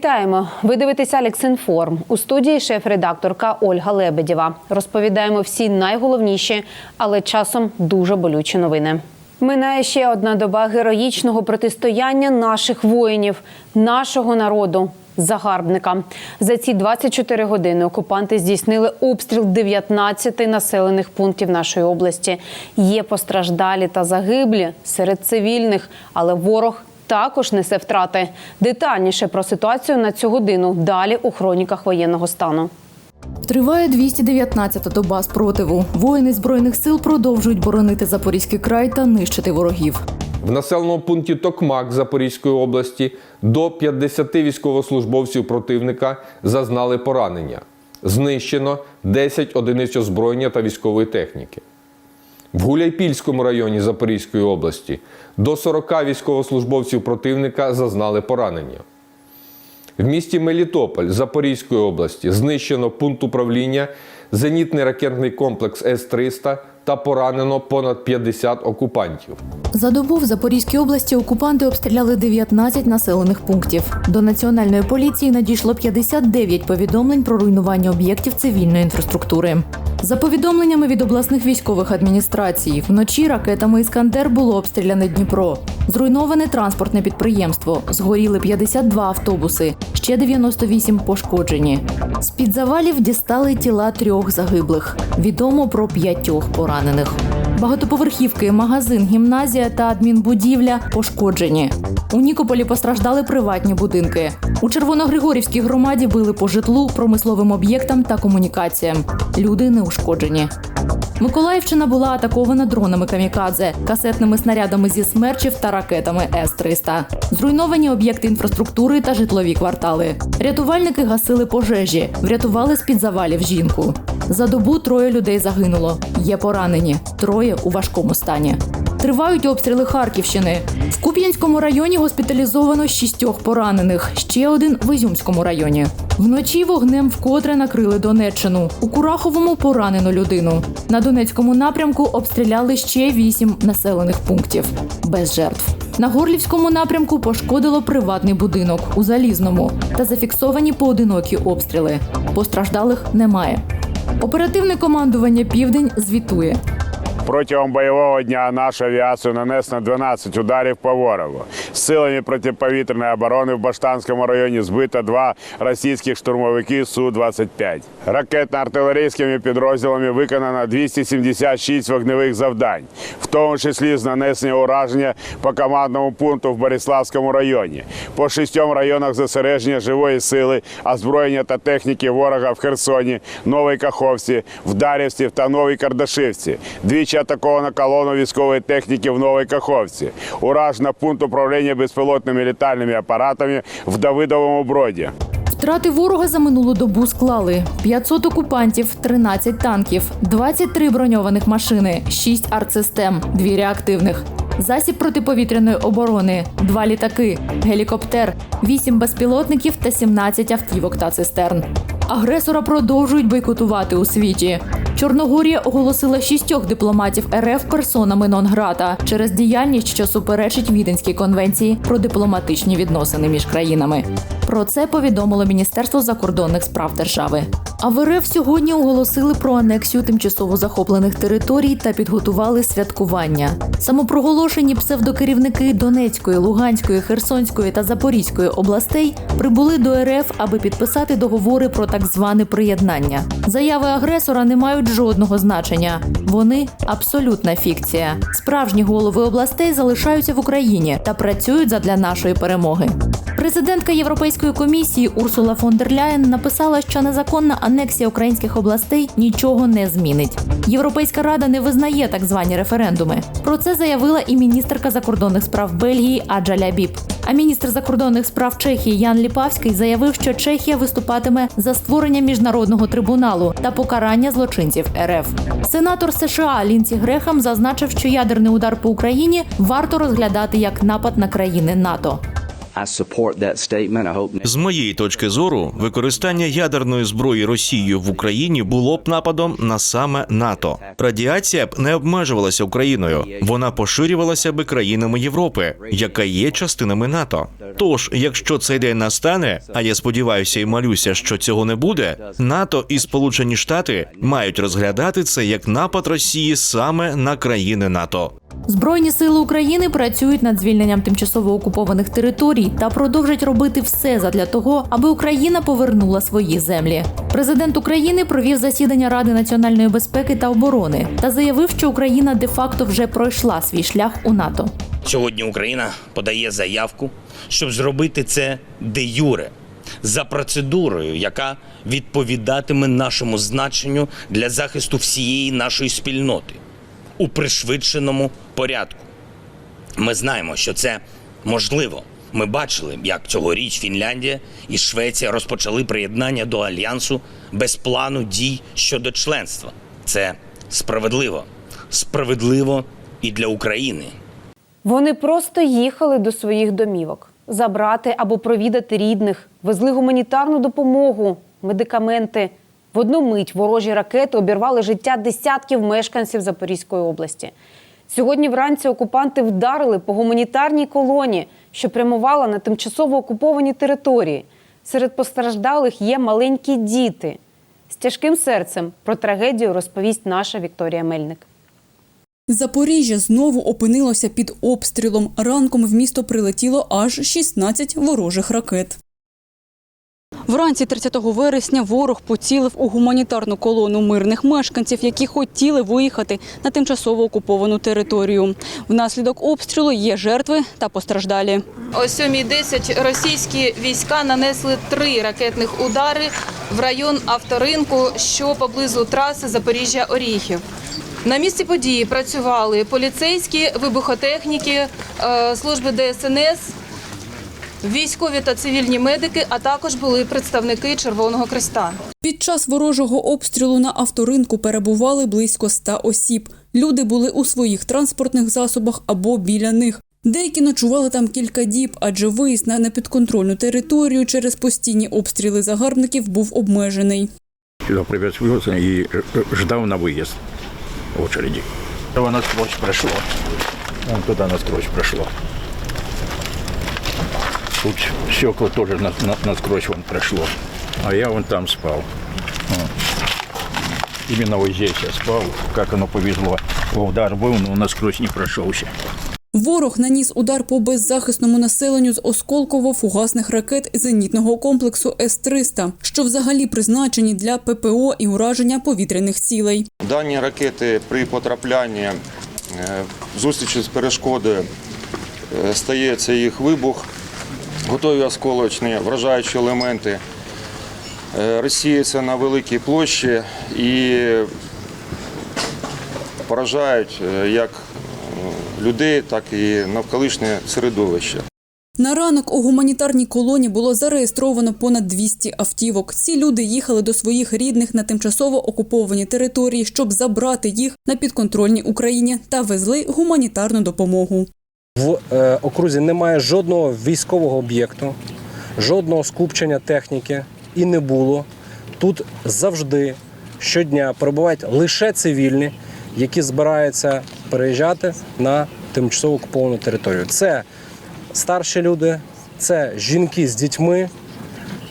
Вітаємо! Ви дивитеся Алексінформ. У студії шеф-редакторка Ольга Лебедєва. Розповідаємо всі найголовніші, але часом дуже болючі новини. Минає ще одна доба героїчного протистояння наших воїнів, нашого народу. Загарбника за ці 24 години окупанти здійснили обстріл 19 населених пунктів нашої області. Є постраждалі та загиблі серед цивільних, але ворог також несе втрати. Детальніше про ситуацію на цю годину далі у хроніках воєнного стану. Триває 219-та доба спротиву. Воїни збройних сил продовжують боронити Запорізький край та нищити ворогів. В населеному пункті Токмак Запорізької області до 50 військовослужбовців противника зазнали поранення. Знищено 10 одиниць озброєння та військової техніки. В Гуляйпільському районі Запорізької області до 40 військовослужбовців противника зазнали поранення. В місті Мелітополь Запорізької області знищено пункт управління, зенітний ракетний комплекс С-300 та поранено понад 50 окупантів. За добу в Запорізькій області окупанти обстріляли 19 населених пунктів. До національної поліції надійшло 59 повідомлень про руйнування об'єктів цивільної інфраструктури. За повідомленнями від обласних військових адміністрацій, вночі ракетами Іскандер було обстріляне Дніпро. Зруйноване транспортне підприємство. Згоріли 52 автобуси, ще 98 пошкоджені. З під завалів дістали тіла трьох загиблих. Відомо про п'ятьох поранених. Багатоповерхівки, магазин, гімназія та адмінбудівля пошкоджені. У Нікополі постраждали приватні будинки. У Червоногригорівській громаді били по житлу, промисловим об'єктам та комунікаціям. Люди не ушкоджені. Миколаївщина була атакована дронами камікадзе, касетними снарядами зі смерчів та ракетами С-300. Зруйновані об'єкти інфраструктури та житлові квартали. Рятувальники гасили пожежі, врятували з під завалів жінку. За добу троє людей загинуло. Є поранені, троє у важкому стані. Тривають обстріли Харківщини. В Куп'янському районі госпіталізовано шістьох поранених, ще один в Ізюмському районі. Вночі вогнем вкотре накрили Донеччину. У Кураховому поранено людину. На Донецькому напрямку обстріляли ще вісім населених пунктів без жертв. На Горлівському напрямку пошкодило приватний будинок у Залізному та зафіксовані поодинокі обстріли. Постраждалих немає. Оперативне командування Південь звітує. Протягом бойового дня наша авіація нанесено 12 ударів по ворогу. Силами протиповітряної оборони в Баштанському районі збито два російських штурмовики Су-25. Ракетно-артилерійськими підрозділами виконано 276 вогневих завдань, в тому числі з нанесення ураження по командному пункту в Бориславському районі, по шістьом районах зосередження живої сили, озброєння та техніки ворога в Херсоні, Новій Каховці, Вдарівці та Новій Кардашивці. Двічі атаковано колону військової техніки в Новій Каховці. Уражено пункт управління безпілотними літальними апаратами в Давидовому броді. Втрати ворога за минулу добу склали 500 окупантів, 13 танків, 23 броньованих машини, 6 артсистем, 2 реактивних. Засіб протиповітряної оборони, 2 літаки, гелікоптер, 8 безпілотників та 17 автівок та цистерн. Агресора продовжують бойкотувати у світі. Чорногорія оголосила шістьох дипломатів РФ персонами нон-грата через діяльність, що суперечить Віденській конвенції про дипломатичні відносини між країнами. Про це повідомило Міністерство закордонних справ держави. А в РФ сьогодні оголосили про анексію тимчасово захоплених територій та підготували святкування. Самопроголошені псевдокерівники Донецької, Луганської, Херсонської та Запорізької областей прибули до РФ, аби підписати договори про так зване приєднання. Заяви агресора не мають жодного значення. Вони абсолютна фікція. Справжні голови областей залишаються в Україні та працюють задля нашої перемоги. Президентка Європейської комісії Урсула фон дер Ляєн написала, що незаконна анексія українських областей нічого не змінить. Європейська рада не визнає так звані референдуми. Про це заявила і міністерка закордонних справ Бельгії Аджа Лябіб. А міністр закордонних справ Чехії Ян Ліпавський заявив, що Чехія виступатиме за створення міжнародного трибуналу та покарання злочинців РФ. Сенатор США Лінці Грехам зазначив, що ядерний удар по Україні варто розглядати як напад на країни НАТО. I support that statement. I hope З моєї точки зору, використання ядерної зброї Росією в Україні було б нападом на саме НАТО. Радіація б не обмежувалася Україною, вона поширювалася би країнами Європи, яка є частинами НАТО. Тож, якщо цей день настане, а я сподіваюся і малюся, що цього не буде, НАТО і Сполучені Штати мають розглядати це як напад Росії саме на країни НАТО. Збройні сили України працюють над звільненням тимчасово окупованих територій та продовжать робити все задля того, аби Україна повернула свої землі. Президент України провів засідання Ради національної безпеки та оборони та заявив, що Україна де-факто вже пройшла свій шлях у НАТО. Сьогодні Україна подає заявку, щоб зробити це де юре за процедурою, яка відповідатиме нашому значенню для захисту всієї нашої спільноти у пришвидшеному порядку. Ми знаємо, що це можливо. Ми бачили, як цьогоріч Фінляндія і Швеція розпочали приєднання до альянсу без плану дій щодо членства. Це справедливо. Справедливо і для України. Вони просто їхали до своїх домівок забрати або провідати рідних, везли гуманітарну допомогу, медикаменти. В одну мить ворожі ракети обірвали життя десятків мешканців Запорізької області. Сьогодні вранці окупанти вдарили по гуманітарній колоні, що прямувала на тимчасово окуповані території. Серед постраждалих є маленькі діти. З тяжким серцем про трагедію розповість наша Вікторія Мельник. Запоріжжя знову опинилося під обстрілом. Ранком в місто прилетіло аж 16 ворожих ракет. Вранці 30 вересня ворог поцілив у гуманітарну колону мирних мешканців, які хотіли виїхати на тимчасово окуповану територію. Внаслідок обстрілу є жертви та постраждалі. О 7.10 російські війська нанесли три ракетних удари в район авторинку, що поблизу траси Запоріжжя-Оріхів. На місці події працювали поліцейські, вибухотехніки, е, служби ДСНС, військові та цивільні медики, а також були представники Червоного Креста. Під час ворожого обстрілу на авторинку перебували близько 100 осіб. Люди були у своїх транспортних засобах або біля них. Деякі ночували там кілька діб, адже виїзд на непідконтрольну територію через постійні обстріли загарбників був обмежений. Сюда привез и ждал на выезд очереди. Его насквозь прошло. Вон туда насквозь прошло. Тут стекла тоже на, на- насквозь вон прошло. А я вон там спал. Вот. Именно вот здесь я спал. Как оно повезло. Удар был, но насквозь не прошелся. Ворог наніс удар по беззахисному населенню з осколково-фугасних ракет зенітного комплексу С-300, що взагалі призначені для ППО і ураження повітряних цілей. Дані ракети при потраплянні е, зустрічі з перешкодою е, стається їх вибух, готові осколочні вражаючі елементи е, на великій площі і поражають е, як е, людей, так і навколишнє середовище. На ранок у гуманітарній колоні було зареєстровано понад 200 автівок. Ці люди їхали до своїх рідних на тимчасово окуповані території, щоб забрати їх на підконтрольній Україні та везли гуманітарну допомогу. В е, окрузі немає жодного військового об'єкту, жодного скупчення техніки і не було. Тут завжди щодня перебувають лише цивільні, які збираються переїжджати на тимчасово окуповану територію. Це старші люди, це жінки з дітьми,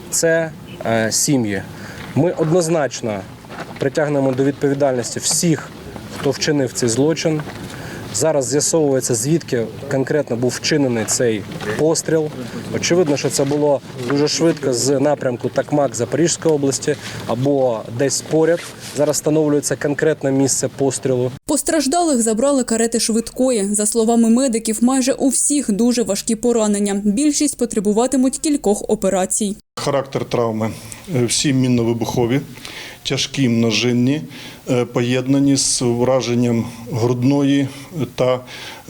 це е, сім'ї. Ми однозначно притягнемо до відповідальності всіх, хто вчинив цей злочин. Зараз з'ясовується, звідки конкретно був вчинений цей постріл. Очевидно, що це було дуже швидко з напрямку Такмак Запорізької області або десь поряд. Зараз встановлюється конкретне місце пострілу. Постраждалих забрали карети швидкої. За словами медиків, майже у всіх дуже важкі поранення. Більшість потребуватимуть кількох операцій. Характер травми всі мінно-вибухові, тяжкі множинні, поєднані з враженням грудної та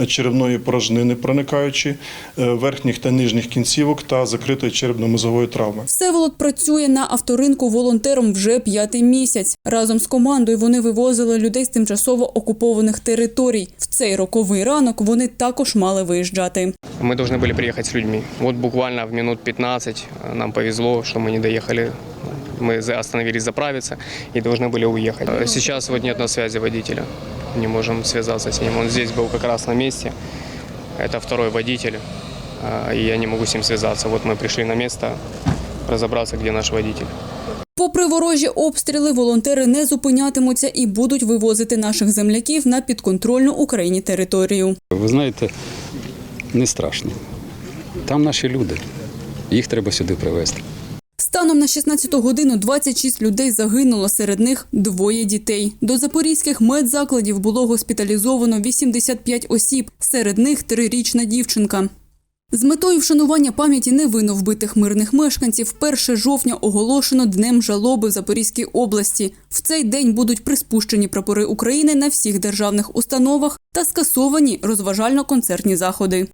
черевної порожнини, проникаючи е, верхніх та нижніх кінцівок та закритої черепно-мозової травми. Всеволод працює на авторинку волонтером вже п'ятий місяць. Разом з командою вони вивозили людей з тимчасово окупованих територій. В цей роковий ранок вони також мали виїжджати. Мы должны были приехать с людьми. Вот буквально в минут 15 нам повезло, что мы не доехали. Мы за- остановились заправиться и должны были уехать. Э, Сейчас вот нет на связи водителя. Не можем связаться с ним. Он здесь был как раз на месте. Это второй водитель. а, и я не могу с ним связаться. Вот мы пришли на место разобраться, где наш водитель. Попри ворожі обстріли, волонтери не зупинятимуться і будуть вивозити наших земляків на підконтрольну Україні територію. Ви знаєте, не страшно. Там наші люди. Їх треба сюди привезти. Станом на 16 годину 26 людей загинуло, серед них двоє дітей. До запорізьких медзакладів було госпіталізовано 85 осіб, серед них трирічна дівчинка. З метою вшанування пам'яті невинно вбитих мирних мешканців 1 жовтня оголошено Днем жалоби в Запорізькій області. В цей день будуть приспущені прапори України на всіх державних установах та скасовані розважально-концертні заходи.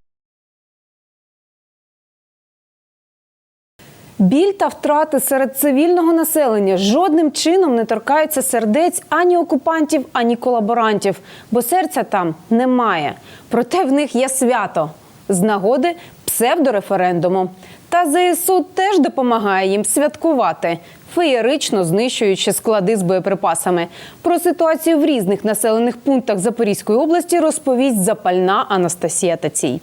Біль та втрати серед цивільного населення жодним чином не торкаються сердець ані окупантів, ані колаборантів, бо серця там немає. Проте в них є свято з нагоди псевдореферендуму. Та ЗСУ теж допомагає їм святкувати, феєрично знищуючи склади з боєприпасами. Про ситуацію в різних населених пунктах Запорізької області розповість запальна Анастасія Тацій.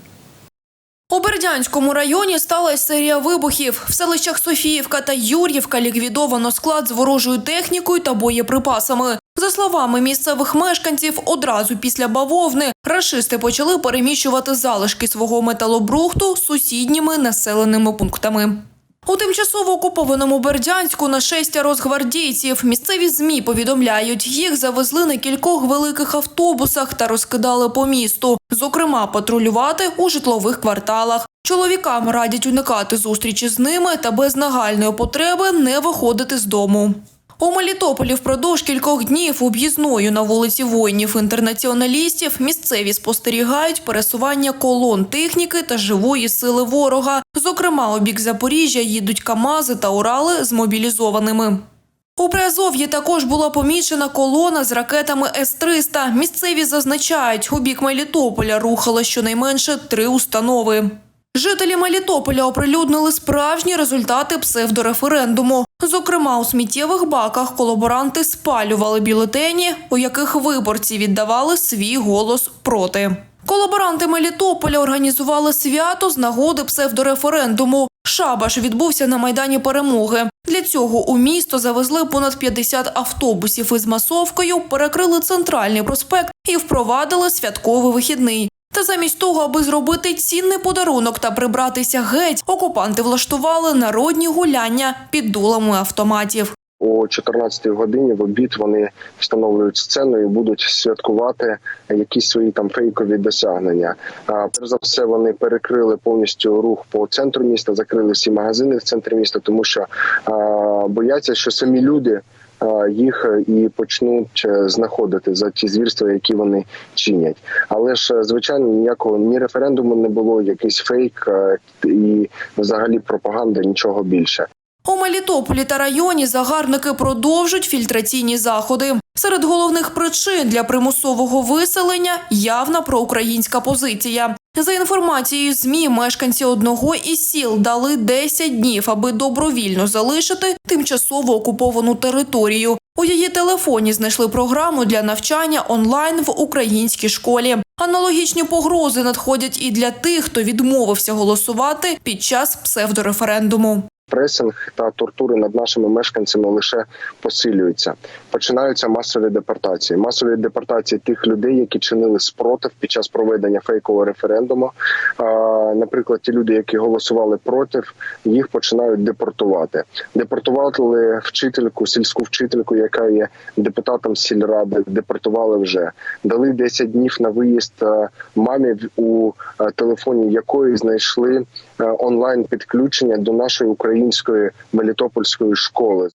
У Бердянському районі сталася серія вибухів. В селищах Софіївка та Юр'ївка ліквідовано склад з ворожою технікою та боєприпасами. За словами місцевих мешканців, одразу після бавовни рашисти почали переміщувати залишки свого металобрухту сусідніми населеними пунктами. У тимчасово окупованому Бердянську на шестя розгвардійців місцеві змі повідомляють, їх завезли на кількох великих автобусах та розкидали по місту, зокрема патрулювати у житлових кварталах. Чоловікам радять уникати зустрічі з ними та без нагальної потреби не виходити з дому. У Мелітополі впродовж кількох днів об'їзною на вулиці воїнів-інтернаціоналістів місцеві спостерігають пересування колон техніки та живої сили ворога. Зокрема, у бік Запоріжжя їдуть КАМАЗи та Урали з мобілізованими. У Приазов'ї також була помічена колона з ракетами С-300. Місцеві зазначають, у бік Мелітополя рухало щонайменше три установи. Жителі Мелітополя оприлюднили справжні результати псевдореферендуму. Зокрема, у сміттєвих баках колаборанти спалювали бюлетені, у яких виборці віддавали свій голос проти. Колаборанти Мелітополя організували свято з нагоди псевдореферендуму. Шабаш відбувся на майдані перемоги. Для цього у місто завезли понад 50 автобусів із масовкою, перекрили центральний проспект і впровадили святковий вихідний. Та замість того, аби зробити цінний подарунок та прибратися геть, окупанти влаштували народні гуляння під дулами автоматів. О 14 годині в обід вони встановлюють сцену і будуть святкувати якісь свої там фейкові досягнення. Перш за все, вони перекрили повністю рух по центру міста, закрили всі магазини в центрі міста, тому що а, бояться, що самі люди. А, Їх і почнуть е, знаходити за ті звірства, які вони чинять. Але ж е, звичайно ніякого ні референдуму не було, якийсь фейк е, і взагалі пропаганда, нічого більше. У Мелітополі та районі загарбники продовжують фільтраційні заходи. Серед головних причин для примусового виселення явна проукраїнська позиція. За інформацією ЗМІ, мешканці одного із сіл дали 10 днів, аби добровільно залишити тимчасово окуповану територію. У її телефоні знайшли програму для навчання онлайн в українській школі. Аналогічні погрози надходять і для тих, хто відмовився голосувати під час псевдореферендуму. Пресинг та тортури над нашими мешканцями лише посилюються. Починаються масові депортації. Масові депортації тих людей, які чинили спротив під час проведення фейкового референдуму. Наприклад, ті люди, які голосували проти, їх починають депортувати. Депортували вчительку, сільську вчительку, яка є депутатом сільради. Депортували вже дали 10 днів на виїзд е, мамі, у е, телефоні якої знайшли онлайн підключення до нашої української мелітопольської школи.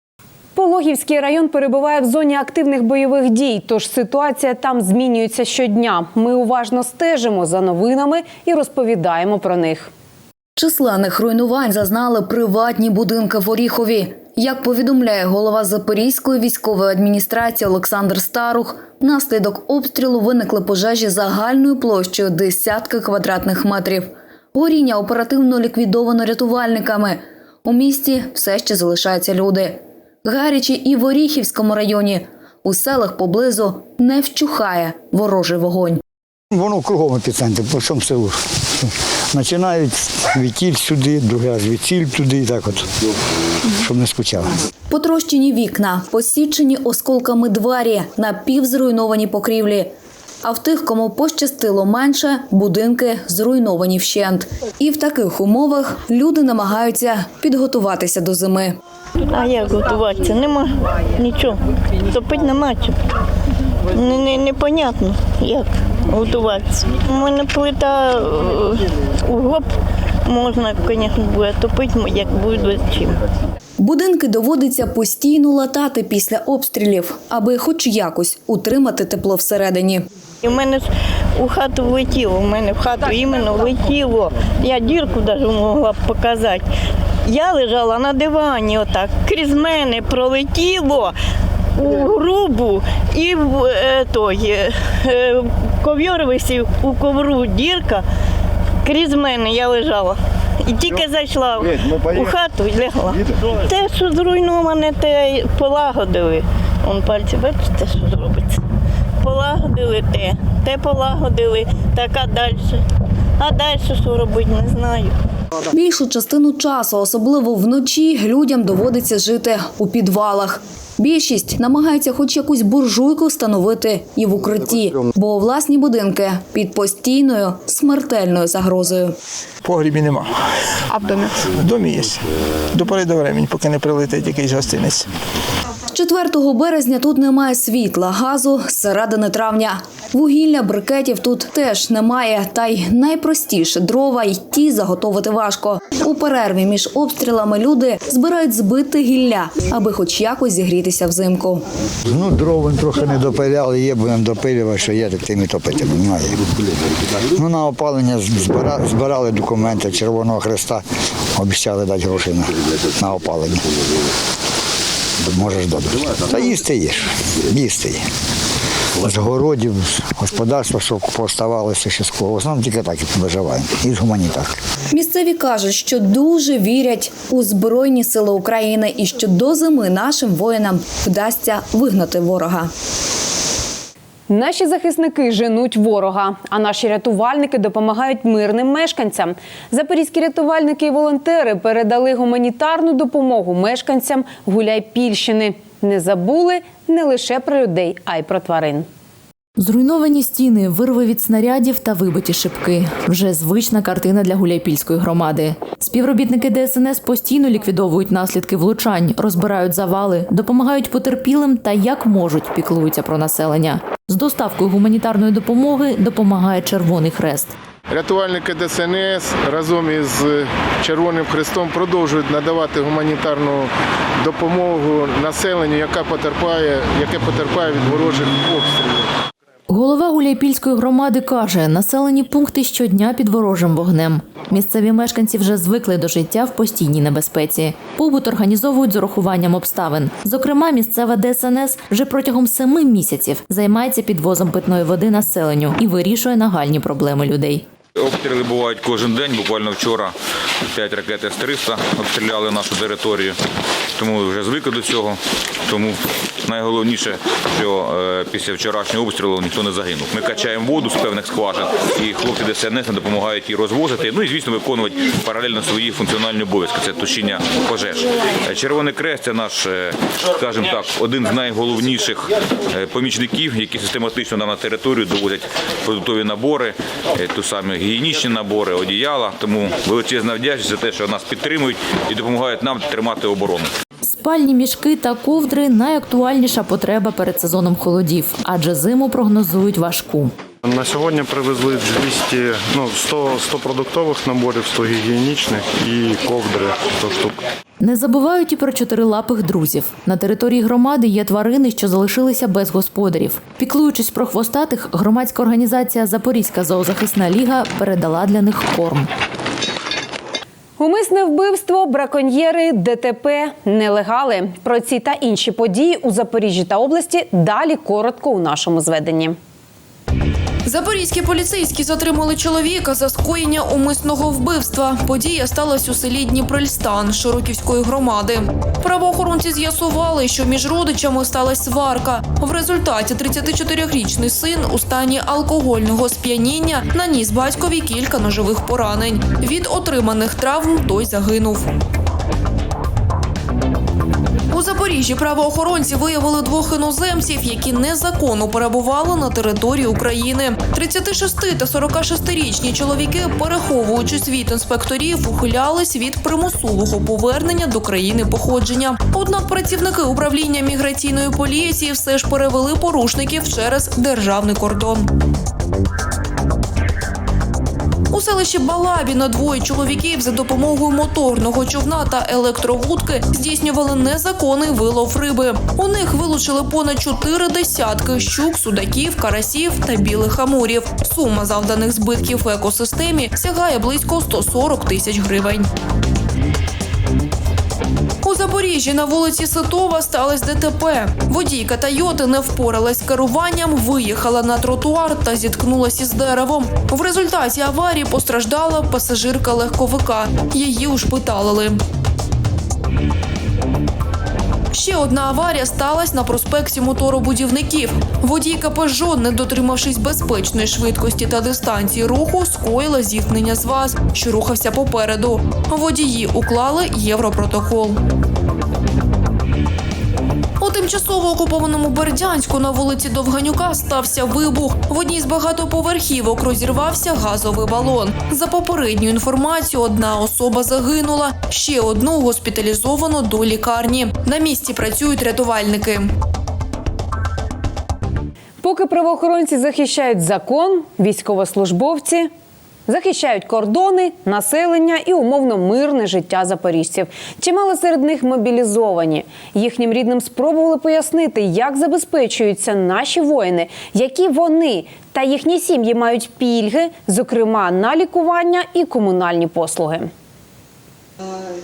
Пологівський район перебуває в зоні активних бойових дій, тож ситуація там змінюється щодня. Ми уважно стежимо за новинами і розповідаємо про них. Численних руйнувань зазнали приватні будинки в Оріхові. Як повідомляє голова Запорізької військової адміністрації Олександр Старух, внаслідок обстрілу виникли пожежі загальною площею десятки квадратних метрів. Горіння оперативно ліквідовано рятувальниками. У місті все ще залишаються люди. Гарячі і в Оріхівському районі. У селах поблизу не вщухає ворожий вогонь. Воно кругом епіцентр, по всьому селу. Починають відтіль сюди, другий раз відтіль туди, і так от, щоб не скучали. Потрощені вікна, посічені осколками двері, напівзруйновані покрівлі. А в тих, кому пощастило менше, будинки зруйновані вщент. І в таких умовах люди намагаються підготуватися до зими. А як готуватися? Нема нічого. Топити нема чим. Не, не, непонятно, як готуватися. У мене плита е, у гоп можна, звісно, буде топити, як буде чим. Будинки доводиться постійно латати після обстрілів, аби хоч якось утримати тепло всередині. В мене ж у хату влетіло, у мене в хату іменно влетіло. Я дірку навіть могла б показати. Я лежала на дивані, отак, крізь мене пролетіло у грубу і в е, той е, е, ковьор висів у ковру дірка. Крізь мене я лежала. І тільки зайшла у хату і лягла. Те, що зруйноване, те полагодили. Он пальці, бачите, що зробиться. Полагодили те, те полагодили, так а далі. А далі що робити, не знаю. Більшу частину часу, особливо вночі, людям доводиться жити у підвалах. Більшість намагається хоч якусь буржуйку встановити і в укритті, бо власні будинки під постійною смертельною загрозою. Погрібі нема. А в домі? В домі є. До пори до времени, поки не прилетить якийсь гостинець. З 4 березня тут немає світла, газу середини травня. Вугілля, брикетів тут теж немає. Та й найпростіше дрова й ті заготовити важко. У перерві між обстрілами люди збирають збити гілля, аби хоч якось зігрітися взимку. Ну, дров він трохи не допиляли, є, будемо допилювати, що є, так тим і топити немає. Ну, на опалення збира- збирали документи Червоного Христа, обіцяли дати гроші на, на опалення. Можеш додати. Та їсти їш, їсти є. З городів, господарства, що поставалося ще з. В тільки так і виживаємо. І з гуманітарки. Місцеві кажуть, що дуже вірять у збройні сили України і що до зими нашим воїнам вдасться вигнати ворога. Наші захисники женуть ворога, а наші рятувальники допомагають мирним мешканцям. Запорізькі рятувальники і волонтери передали гуманітарну допомогу мешканцям Гуляйпільщини. Не забули не лише про людей, а й про тварин. Зруйновані стіни, вирви від снарядів та вибиті шибки. Вже звична картина для гуляйпільської громади. Співробітники ДСНС постійно ліквідовують наслідки влучань, розбирають завали, допомагають потерпілим та як можуть піклуються про населення. З доставкою гуманітарної допомоги допомагає Червоний Хрест. Рятувальники ДСНС разом із Червоним Хрестом продовжують надавати гуманітарну допомогу населенню, яка потерпає, яке потерпає від ворожих обстрілів. Голова Гуляйпільської громади каже, населені пункти щодня під ворожим вогнем. Місцеві мешканці вже звикли до життя в постійній небезпеці. Побут організовують з урахуванням обставин. Зокрема, місцева ДСНС вже протягом семи місяців займається підвозом питної води населенню і вирішує нагальні проблеми людей. Обстріли бувають кожен день. Буквально вчора 5 ракет С-300 обстріляли нашу територію. Тому вже звикли до цього. Тому найголовніше, що е, після вчорашнього обстрілу ніхто не загинув. Ми качаємо воду з певних скважин, і хлопці ДСНС допомагають її розвозити. Ну і звісно, виконувати паралельно свої функціональні обов'язки. Це тушіння пожеж. Е, Червоний Крест це наш, е, скажімо так, один з найголовніших помічників, які систематично нам на територію довозять продуктові набори, ту самі гігієнічні набори, одіяла. Тому величезна вдячність за те, що нас підтримують і допомагають нам тримати оборону. Спальні мішки та ковдри найактуальніша потреба перед сезоном холодів, адже зиму прогнозують важку. На сьогодні привезли 200, ну, 100, 100 продуктових наборів, 100 гігієнічних і ковдри 100 штук. Не забувають і про чотирилапих друзів. На території громади є тварини, що залишилися без господарів. Піклуючись про хвостатих, громадська організація Запорізька зоозахисна ліга передала для них корм. Умисне вбивство, браконьєри, ДТП, нелегали. Про ці та інші події у Запоріжжі та області далі коротко у нашому зведенні. Запорізькі поліцейські затримали чоловіка за скоєння умисного вбивства. Подія сталася у селі Дніпрельстан Широківської громади. Правоохоронці з'ясували, що між родичами сталася сварка. В результаті 34-річний син у стані алкогольного сп'яніння наніс батькові кілька ножових поранень. Від отриманих травм той загинув. У Запоріжжі правоохоронці виявили двох іноземців, які незаконно перебували на території України. 36 та 46-річні чоловіки, переховуючи світ інспекторів, ухилялись від примусового повернення до країни походження. Однак працівники управління міграційної поліції все ж перевели порушників через державний кордон. У селищі Балабіно двоє чоловіків за допомогою моторного човна та електровудки здійснювали незаконний вилов риби. У них вилучили понад чотири десятки щук, судаків, карасів та білих амурів. Сума завданих збитків в екосистемі сягає близько 140 тисяч гривень. Запоріжжі на вулиці Ситова сталося ДТП. Водійка Тойоти не впоралась з керуванням, виїхала на тротуар та зіткнулася із деревом. В результаті аварії постраждала пасажирка легковика. Її ушпиталили. Ще одна аварія сталася на проспекті моторобудівників. Водій КПЖ, не дотримавшись безпечної швидкості та дистанції руху, скоїла зіткнення з ВАЗ, що рухався попереду. Водії уклали європротокол. У тимчасово окупованому Бердянську на вулиці Довганюка стався вибух. В одній з багатоповерхівок розірвався газовий балон. За попередньою інформацією, одна особа загинула, ще одну госпіталізовано до лікарні. На місці працюють рятувальники. Поки правоохоронці захищають закон, військовослужбовці захищають кордони, населення і умовно мирне життя запоріжців. Чимало серед них мобілізовані. Їхнім рідним спробували пояснити, як забезпечуються наші воїни, які вони та їхні сім'ї мають пільги, зокрема на лікування і комунальні послуги.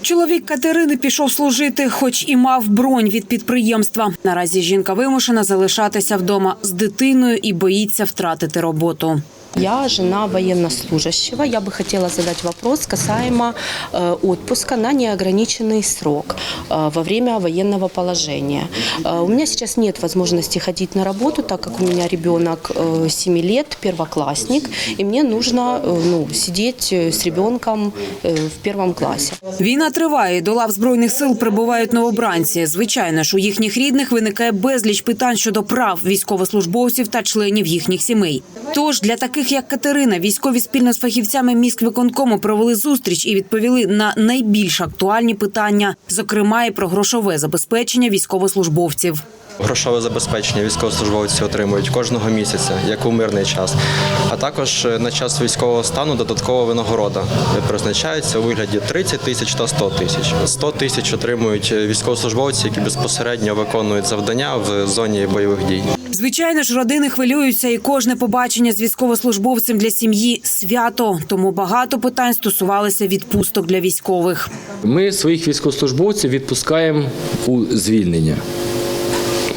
Чоловік Катерини пішов служити, хоч і мав бронь від підприємства. Наразі жінка вимушена залишатися вдома з дитиною і боїться втратити роботу. Я жена военнослужащего. Я бы хотела задать вопрос касаемо э, отпуска на неограниченный срок э, во время военного положения. Э, у меня сейчас нет возможности ходить на работу, так как у меня ребенок э, 7 лет, первоклассник, и мне нужно э, ну, сидеть э, с ребенком э, в первом классе. Війна триває. До лав збройних сил прибувають новобранці. Звичайно ж, у їхніх рідних виникає безліч питань щодо прав військовослужбовців та членів їхніх сімей. Тож для таких як Катерина, військові спільно з фахівцями міськвиконкому провели зустріч і відповіли на найбільш актуальні питання, зокрема і про грошове забезпечення військовослужбовців. Грошове забезпечення військовослужбовці отримують кожного місяця, як у мирний час. А також е, на час військового стану додаткова винагорода призначається у вигляді 30 тисяч та 100 тисяч. 100 тисяч отримують е, військовослужбовці, які безпосередньо виконують завдання в зоні бойових дій. Звичайно ж, родини хвилюються, і кожне побачення з військовослужбовцем для сім'ї свято. Тому багато питань стосувалися відпусток для військових. Ми своїх військовослужбовців відпускаємо у звільнення.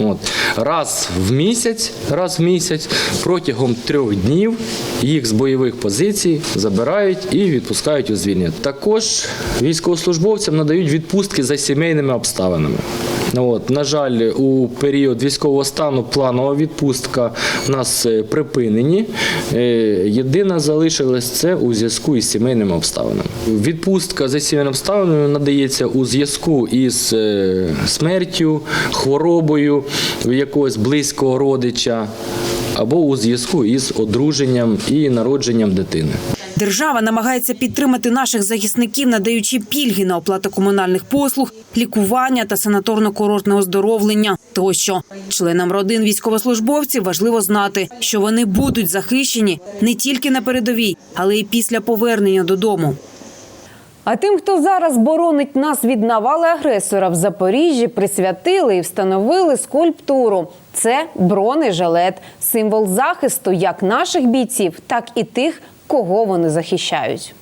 От. Раз в місяць, раз в місяць протягом трьох днів їх з бойових позицій забирають і відпускають у звільнення. Також військовослужбовцям надають відпустки за сімейними обставинами. От, на жаль, у період військового стану планова відпустка в нас е, припинені. Е, Єдина залишилась це у зв'язку із сімейними обставинами. Відпустка за сімейними обставинами надається у зв'язку із е, смертю, хворобою якогось близького родича або у зв'язку із одруженням і народженням дитини. Держава намагається підтримати наших захисників, надаючи пільги на оплату комунальних послуг, лікування та санаторно-курортне оздоровлення. Тощо членам родин військовослужбовців важливо знати, що вони будуть захищені не тільки на передовій, але й після повернення додому. А тим, хто зараз боронить нас від навали агресора в Запоріжжі, присвятили і встановили скульптуру. Це бронежилет, символ захисту як наших бійців, так і тих, кого вони захищають.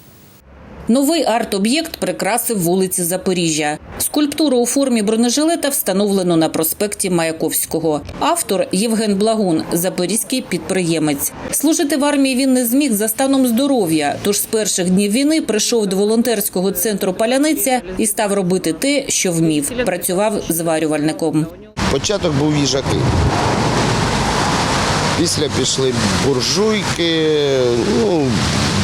Новий арт-об'єкт прикрасив вулиці Запоріжжя. Скульптуру у формі бронежилета встановлено на проспекті Маяковського. Автор Євген Благун, запорізький підприємець. Служити в армії він не зміг за станом здоров'я. Тож з перших днів війни прийшов до волонтерського центру Паляниця і став робити те, що вмів. Працював зварювальником. Початок був їжаки. Після пішли буржуйки, ну,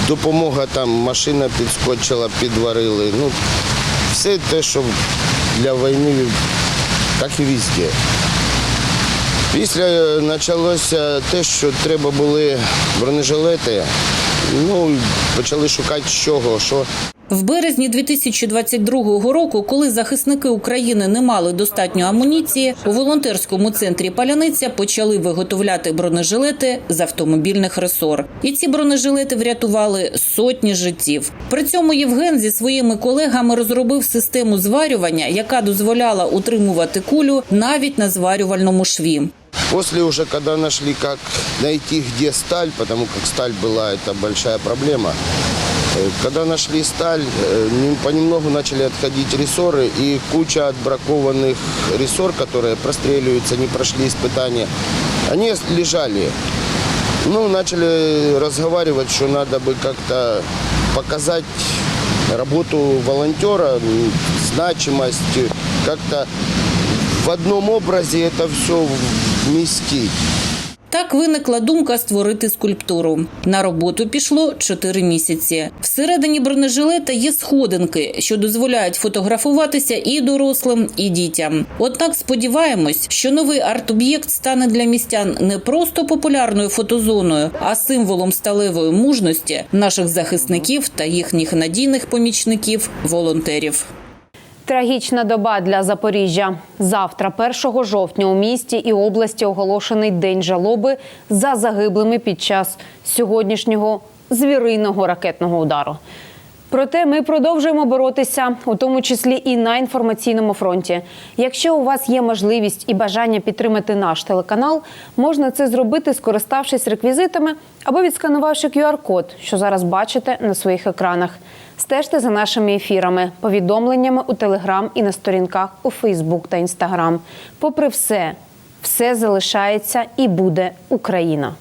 допомога там, машина підскочила, підварили. Ну, все те, що для війни, так і везде. Після почалося те, що треба були бронежилети. Ну, почали шукати чого, що. В березні 2022 року, коли захисники України не мали достатньо амуніції, у волонтерському центрі Паляниця почали виготовляти бронежилети з автомобільних ресор. І ці бронежилети врятували сотні життів. При цьому Євген зі своїми колегами розробив систему зварювання, яка дозволяла утримувати кулю навіть на зварювальному шві. После уже, когда нашли, как найти, где сталь, потому как сталь была, это большая проблема. Э, Когда нашли сталь, э, не- понемногу начали отходить рессоры, и куча отбракованных рессор, которые простреливаются, не прошли испытания, они лежали. Ну, начали разговаривать, что надо бы как-то показать работу волонтера, значимость, как-то в одном образе это все вместить. Так виникла думка створити скульптуру. На роботу пішло 4 місяці. Всередині бронежилета є сходинки, що дозволяють фотографуватися і дорослим, і дітям. Однак сподіваємось, що новий арт-об'єкт стане для містян не просто популярною фотозоною, а символом сталевої мужності наших захисників та їхніх надійних помічників волонтерів. Трагічна доба для Запоріжжя. Завтра, 1 жовтня, у місті і області оголошений день жалоби за загиблими під час сьогоднішнього звіринного ракетного удару. Проте ми продовжуємо боротися, у тому числі і на інформаційному фронті. Якщо у вас є можливість і бажання підтримати наш телеканал, можна це зробити, скориставшись реквізитами або відсканувавши QR-код, що зараз бачите на своїх екранах. Стежте за нашими ефірами, повідомленнями у Телеграм і на сторінках у Фейсбук та Інстаграм. Попри все, все залишається і буде Україна.